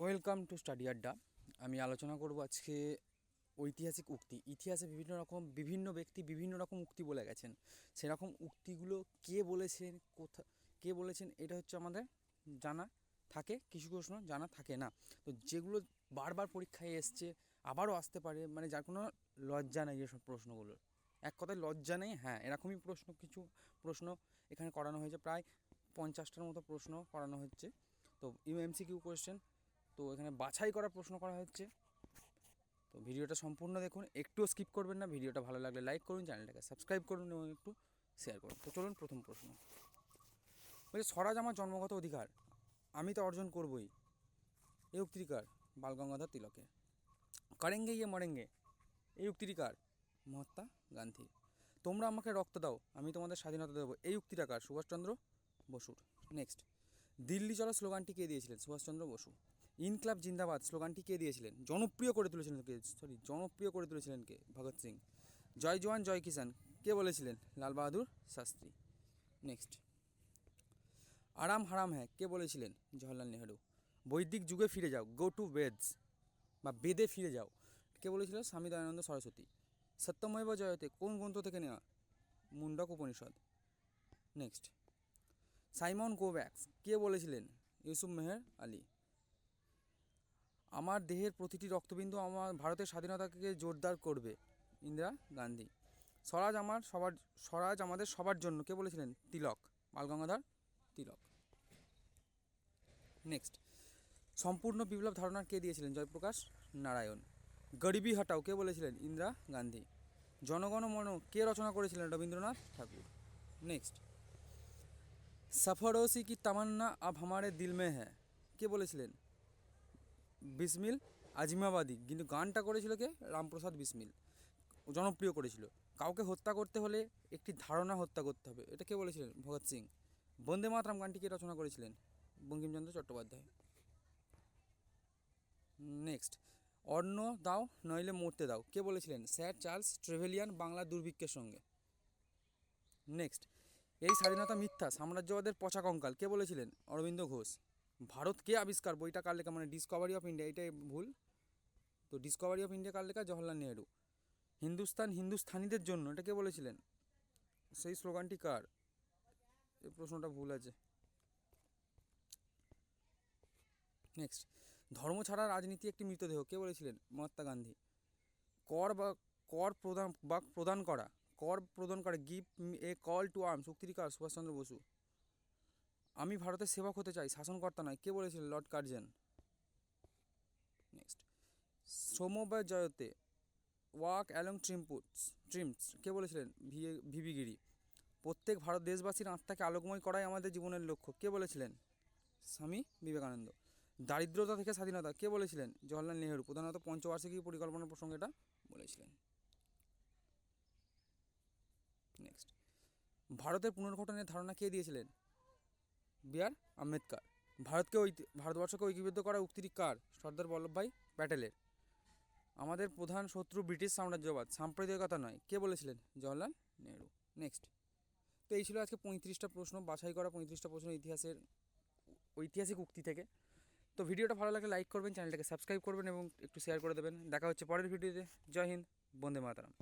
Welcome to study আড্ডা। আমি আলোচনা করব আজকে ঐতিহাসিক উক্তি। ইতিহাসে বিভিন্ন রকম, বিভিন্ন ব্যক্তি বিভিন্ন রকম উক্তি বলে গেছেন। সেরকম উক্তিগুলো কে বলেছেন, কোথা, কে বলেছেন, এটা হচ্ছে আমাদের জানা থাকে, কিছু প্রশ্ন জানা থাকে না। তো যেগুলো বারবার পরীক্ষায় এসছে, আবারও আসতে পারে মানে যার কোনো লজ্জা নেই এসব প্রশ্নগুলোর এক কথায় লজ্জা নেই হ্যাঁ এরকমই প্রশ্ন, কিছু প্রশ্ন এখানে করানো হয়েছে। প্রায় পঞ্চাশটার মতো প্রশ্ন করানো হচ্ছে। তো এমসিকিউ কোয়েশ্চেন তো এখানে বাছাই করা প্রশ্ন করা হচ্ছে। তো ভিডিওটা সম্পূর্ণ দেখুন একটুও স্কিপ করবেন না, ভিডিওটা ভালো লাগলে লাইক করুন, চ্যানেলটাকে সাবস্ক্রাইব করুন এবং একটু শেয়ার করুন। তো চলুন প্রথম প্রশ্ন। বলছে, স্বরাজ আমার জন্মগত অধিকার, আমি তো অর্জন করবই। এই উক্তিকার বালগঙ্গাধর তিলকে করেঙ্গে ইয়ে মরেঙ্গে। এই উক্তিকার মহাত্মা গান্ধী তোমরা আমাকে রক্ত দাও, আমি তোমাদের স্বাধীনতা দেবো। এই উক্তিটাকার সুভাষচন্দ্র বসুর। নেক্সট দিল্লি চলো স্লোগানটি কে দিয়েছিলেন? সুভাষচন্দ্র বসু। ইনক্লাব জিন্দাবাদ স্লোগানটি কে দিয়েছিলেন? জনপ্রিয় করে তুলেছিলেন কে? সরি, জনপ্রিয় করে তুলেছিলেন কে? ভগৎ সিং। জয় জওয়ান, জয় কিষান কে বলেছিলেন? লাল বাহাদুর শাস্ত্রী। নেক্সট। আরাম হারাম হ্যাঁ কে বলেছিলেন? জওহরলাল নেহেরু। বৈদিক যুগে ফিরে যাও গো টু বেদস বা বেদে ফিরে যাও। কে বলেছিল? স্বামী দয়ানন্দ সরস্বতী। সত্যমৈব জয়তে কোন গ্রন্থ থেকে নেওয়া? মুন্ডক উপনিষদ। নেক্সট। সাইমন কোভ্যাক্স কে বলেছিলেন? ইউসুফ মেহের আলী। আমার দেহের প্রতিটি রক্তবিন্দু আমার ভারতের স্বাধীনতাকে জোরদার করবে, ইন্দিরা গান্ধী। স্বরাজ আমার সবার, স্বরাজ আমাদের সবার জন্য। কে বলেছিলেন? তিলক। বালগঙ্গাধর তিলক। নেক্সট সম্পূর্ণ বিপ্লব ধারণা কে দিয়েছিলেন? জয়প্রকাশ নারায়ণ। গরিবি হটাও কে বলেছিলেন? ইন্দিরা গান্ধী। জনগণ মন কে রচনা করেছিলেন? রবীন্দ্রনাথ ঠাকুর। নেক্সট সফরোসি কি তামান্না আব হামারে দিল মে হ্যাঁ কে বলেছিলেন? বিসমিল আজিমাবাদী। কিন্তু গানটা করেছিল কে? রামপ্রসাদ বিসমিল। জনপ্রিয় করেছিল। কাউকে হত্যা করতে হলে একটি ধারণা হত্যা করতে হবে। এটা কে বলেছিলেন? ভগৎ সিং। বন্দে মাতরম গানটি কে রচনা করেছিলেন? বঙ্কিমচন্দ্র চট্টোপাধ্যায়। নেক্সট। অন্ন দাও, নইলে মরতে দাও। কে বলেছিলেন? স্যার চার্লস ট্রেভেলিয়ান বাংলা দুর্ভিক্ষের সঙ্গে। নেক্সট। এই স্বাধীনতা মিথ্যা, সাম্রাজ্যবাদের পচা কঙ্কাল কে বলেছিলেন? অরবিন্দ ঘোষ। ভারত কে আবিষ্কার? বইটা কার লেখা? মানে ডিসকভারি অফ ইন্ডিয়া এটাই ভুল। তো ডিসকভারি অফ ইন্ডিয়া কার লেখা? জওহরলাল নেহেরু। হিন্দুস্তান, হিন্দুস্থানীদের জন্য, এটা কে বলেছিলেন? সেই স্লোগানটি কার? এই প্রশ্নটা ভুল আছে। নেক্সট ধর্ম ছাড়া রাজনীতি একটি মৃতদেহ, কে বলেছিলেন? মহাত্মা গান্ধী। কর বা, কর প্রদান বা প্রদান করা। কর প্রদান করে, give a call to arms. উক্তিটি কার? সুভাষচন্দ্র বসু। আমি ভারতের সেবক হতে চাই, শাসনকর্তা নয়। কে বলেছিলেন লর্ড কার্জন। নেক্সট সমবায় জয়তে ওয়াক অ্যালং ট্রিমপুটস ট্রিমস কে বলেছিলেন? ভিবি গিরি প্রত্যেক ভারত দেশবাসীর আত্মাকে আলোকময় করাই আমাদের জীবনের লক্ষ্য। কে বলেছিলেন? স্বামী বিবেকানন্দ। দারিদ্রতা থেকে স্বাধীনতা, কে বলেছিলেন? জওয়াহরলাল নেহেরু। প্রধানত পঞ্চবার্ষিকী পরিকল্পনা প্রসঙ্গে এটা বলেছিলেন। নেক্সট ভারতের পুনর্গঠনের ধারণা কে দিয়েছিলেন? B R Ambedkar. ভারতকে ঐতি, ভারতবর্ষকে ঐক্যবদ্ধ করা উক্তিটি কার? সর্দার বল্লভভাই প্যাটেলের। আমাদের প্রধান শত্রু ব্রিটিশ সাম্রাজ্যবাদ। সাম্প্রদায়িকতা নয়। কে বলেছিলেন? জওয়াহরলাল নেহরু। নেক্সট তো এই ছিল আজকে পঁয়ত্রিশটা প্রশ্ন। বাছাই করা পঁয়ত্রিশটা প্রশ্ন ইতিহাসের, ঐতিহাসিক উক্তি থেকে। তো ভিডিওটা ভালো লাগলে লাইক করবেন, চ্যানেলটাকে সাবস্ক্রাইব করবেন এবং একটু শেয়ার করে দেবেন। দেখা হচ্ছে পরের ভিডিওতে। জয় হিন্দ, বন্দে মাতারাম।